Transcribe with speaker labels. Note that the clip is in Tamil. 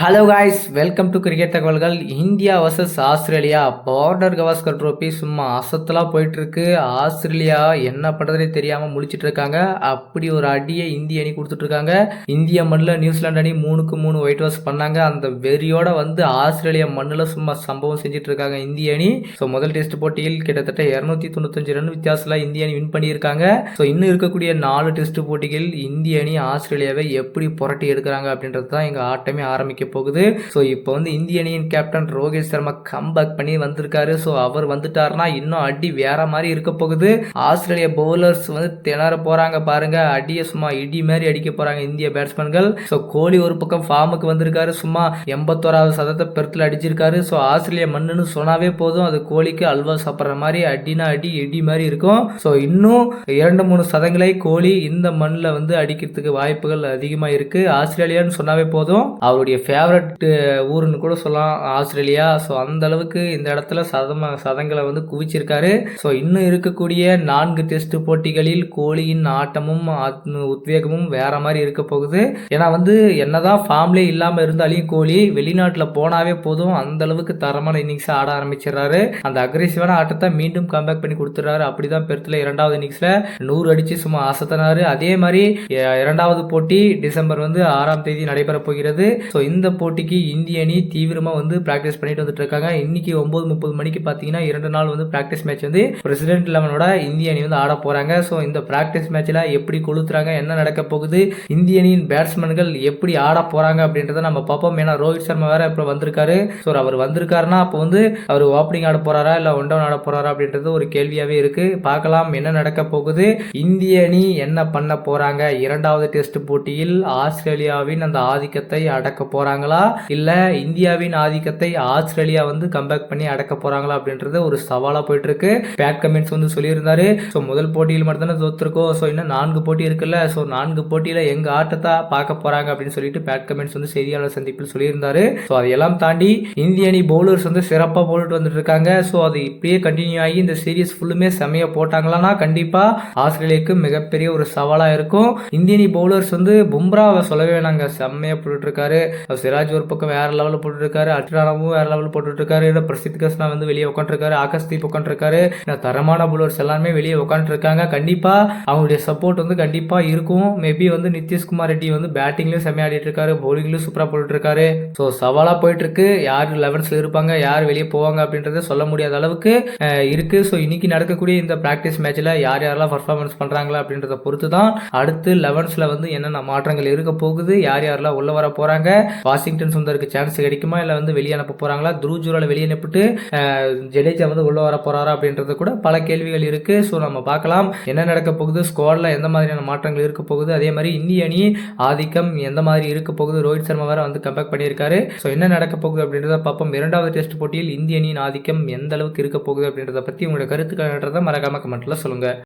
Speaker 1: Hello guys welcome to cricket தகவல்கள் India versus Australia Border Gavaskar trophy சும்மா அசத்தலாக போயிட்டுருக்கு. ஆஸ்திரேலியா என்ன பண்ணுறதுனே தெரியாமல் முழிச்சிட்டு இருக்காங்க அப்படி ஒரு அடியை இந்திய அணி கொடுத்துட்ருக்காங்க இந்திய மண்ணில் நியூசிலாந்து அணி மூணுக்கு மூணு ஒயிட் வாஷ் பண்ணாங்க. அந்த வெறியோட வந்து ஆஸ்திரேலியா மண்ணில் சும்மா சம்பவம் செஞ்சுட்டு இருக்காங்க இந்திய அணி. ஸோ முதல் டெஸ்ட் போட்டியில் கிட்டத்தட்ட இரநூத்தி தொண்ணூத்தஞ்சு ரன் வித்தியாசத்தில் இந்திய அணி வின் பண்ணியிருக்காங்க. ஸோ இன்னும் இருக்கக்கூடிய நாலு டெஸ்ட் போட்டிகள் இந்திய அணி ஆஸ்திரேலியாவை எப்படி புரட்டி எடுக்கிறாங்க அப்படின்றது தான் எங்கள் ஆட்டமே ஆரம்பிக்க போகுது. ஸோ இப்போ வந்து இந்திய அணியின் கேப்டன் ரோஹித் சர்மா கம்பேக் பண்ணி வந்திருக்காரு. ஸோ அவர் வந்துட்டாருன்னா இன்னும் அடி வேற மாதிரி இருக்க போகுது. ஆஸ்திரேலிய பவுலர்ஸ் வந்து திணற போறாங்க பாருங்க. அடியை சும்மா இடி மாதிரி அடிக்க போறாங்க இந்திய பேட்ஸ்மேன்கள் ஸோ கோலி ஒரு பக்கம் ஃபார்முக்கு வந்திருக்காரு. சும்மா எண்பத்தோராவது சதத்தை பெருத்தில் அடிச்சிருக்காரு. ஸோ ஆஸ்திரேலிய மண்ணுன்னு சொன்னாவே போதும். அது கோலிக்கு அல்வா சாப்பிட்ற மாதிரி அடினா அடி இடி மாதிரி இருக்கும். ஸோ இன்னும் இரண்டு மூணு சதங்களை கோலி இந்த மண்ணில் வந்து அடிக்கிறதுக்கு வாய்ப்புகள் அதிகமாக இருக்கு. ஆஸ்திரேலியான்னு சொன்னாவே போதும். அவருடைய ஃபேவரட் uh, ஊருன்னு கூட சொல்லலாம். ஆஸ்திரேலியா. ஸோ அந்த அளவுக்கு இந்த இடத்துல சதம சதங்களை வந்து குவிச்சிருக்காரு. ஸோ இன்னும் இருக்கக்கூடிய நான்கு டெஸ்ட் போட்டிகளில் கோலியின் ஆட்டமும் உத்வேகமும் வேற மாதிரி இருக்க போகுது. ஏன்னா வந்து என்னதான் ஃபார்ம்லே இல்லாமல் இருந்தாலையும் கோலி வெளிநாட்டில் போனாவே போதும். அந்த அளவுக்கு தரமான இன்னிங்ஸை ஆட ஆரம்பிச்சிடறாரு. அந்த அக்ரெசிவான ஆட்டத்தை மீண்டும் கம்பேக் பண்ணி கொடுத்துறாரு அப்படிதான் பெருத்தில் இரண்டாவது இன்னிங்ஸில் நூறு அடிச்சு சும்மா ஆசத்தினாரு அதே மாதிரி இரண்டாவது போட்டி டிசம்பர் வந்து ஆறாம் தேதி நடைபெற போகிறது. ஸோ இந்த இந்த போட்டிக்கு இந்திய அணி தீவிரமாக வந்து ப்ராக்டிஸ் பண்ணிட்டு வந்துட்டு இருக்காங்க. இன்னைக்கு ஒம்பது முப்பது மணிக்கு பார்த்தீங்கன்னா இரண்டு நாள் வந்து ப்ராக்டிஸ் மேட்ச் வந்து பிரசிடென்ட் லெவனோட இந்திய அணி வந்து ஆட போகிறாங்க ஸோ இந்த ப்ராக்டிஸ் மேட்ச்சில் எப்படி கொளுத்துறாங்க என்ன நடக்க போகுது இந்திய அணியின் பேட்ஸ்மேன்கள் எப்படி ஆட போகிறாங்க அப்படின்றத நம்ம பார்ப்போம். ஏன்னா ரோஹித் சர்மா வேற இப்போ வந்திருக்காரு. ஸோ அவர் வந்திருக்காருன்னா அப்போ வந்து அவர் ஓப்பனிங் ஆட போகிறாரா இல்லை ஒன் டவுன் ஆட போறாரா அப்படின்றது ஒரு கேள்வியாகவே இருக்குது பார்க்கலாம் என்ன நடக்க போகுது இந்திய அணி என்ன பண்ண போகிறாங்க இரண்டாவது டெஸ்ட் போட்டியில் ஆஸ்திரேலியாவின் அந்த ஆதிக்கத்தை அடக்க போகிறாங்களா இல்லை இந்தியாவின் ஆதிக்கத்தை ஆஸ்திரேலியா வந்து கம்பேக் பண்ணி அடக்க போறாங்களா அப்படின்றது ஒரு சவாலாக போயிட்டு இருக்கு பேட் கமெண்ட்ஸ் வந்து சொல்லியிருந்தாரு ஸோ முதல் போட்டியில் மட்டும்தானே தோத்துருக்கோம். ஸோ இன்னும் நான்கு போட்டி இருக்குல்ல. ஸோ நான்கு போட்டியில எங்க ஆட்டத்தை பார்க்க போறாங்க? அப்படின்னு சொல்லிட்டு பேட் கமெண்ட்ஸ் வந்து செய்தியாளர் சந்திப்பில் சொல்லியிருந்தாரு. ஸோ அதையெல்லாம் தாண்டி இந்திய அணி பவுலர்ஸ் வந்து சிறப்பாக போட்டுட்டு வந்துட்டு இருக்காங்க ஸோ அது இப்படியே கண்டினியூ ஆகி இந்த சீரீஸ் ஃபுல்லுமே செமையாக போட்டாங்களான்னா கண்டிப்பாக ஆஸ்திரேலியாவுக்கு மிகப்பெரிய ஒரு சவாலாக இருக்கும். இந்திய அணி பவுலர்ஸ் வந்து பும்ராவை சொல்லவே வேணாங்க. செம்மையாக போட்டுட்டு இருக்காரு சிராஜ் ஒரு பக்கம் வேறு லெவலில் போட்டுருக்காரு அட்ரானமும் வேறு லெவலில் போட்டுருக்காரு இல்லை பிரசித் கிருஷ்ணா வந்து வெளியே உட்காந்துருக்காரு ஆகாஷ்தீப் உட்காந்துருக்காரு தரமான புலர்ஸ் எல்லாமே வெளியே உட்காந்துருக்காங்க கண்டிப்பாக அவங்களுடைய சப்போர்ட் வந்து கண்டிப்பாக இருக்கும். மேபி வந்து நிதிஷ்குமார் ரெட்டி வந்து பேட்டிங்லேயும் செம்மையாடிட்டு இருக்காரு பவுலிங்லயும் சூப்பராக போட்டுருக்காரு ஸோ சவாலாக போயிட்டுருக்கு. யார் லெவன்ஸில் இருப்பாங்க யார் வெளியே போவாங்க அப்படின்றத சொல்ல முடியாத அளவுக்கு இருக்கு. ஸோ இன்னைக்கு நடக்கக்கூடிய இந்த ப்ராக்டிஸ் மேட்ச்சில் யார் யாரெல்லாம் பர்ஃபார்மன்ஸ் பண்ணுறாங்களா அப்படின்றத பொறுத்து தான் அடுத்து லெவன்ஸில் வந்து என்னென்ன மாற்றங்கள் இருக்க போகுது யார் யாரெல்லாம் உள்ள வர போகிறாங்க வாஷிங்டன் சுந்தருக்கு சான்ஸ் கிடைக்குமா? இல்லை வந்து வெளியே அனுப்ப போகிறாங்களா துருஜூரால வெளியே அனுப்பிட்டு ஜடேஜா வந்து உள்ளே வர போகிறாரா அப்படின்றது கூட பல கேள்விகள் இருக்குது ஸோ நம்ம பார்க்கலாம். என்ன நடக்க போகுது? ஸ்குவாடில் எந்த மாதிரியான மாற்றங்கள் இருக்க போகுது? அதே மாதிரி இந்திய அணி ஆதிக்கம் எந்த மாதிரி இருக்க போகுது? ரோஹித் சர்மா வேறு வந்து கம்பேக் பண்ணியிருக்காரு. ஸோ என்ன நடக்க போகுது அப்படின்றத பார்ப்போம். இரண்டாவது டெஸ்ட் போட்டியில் இந்திய அணியின் ஆதிக்கம் எந்த அளவுக்கு இருக்க போகுது அப்படின்றத பற்றி உங்களோட கருத்துக்கள் மறக்காம கமெண்ட்டில் சொல்லுங்கள்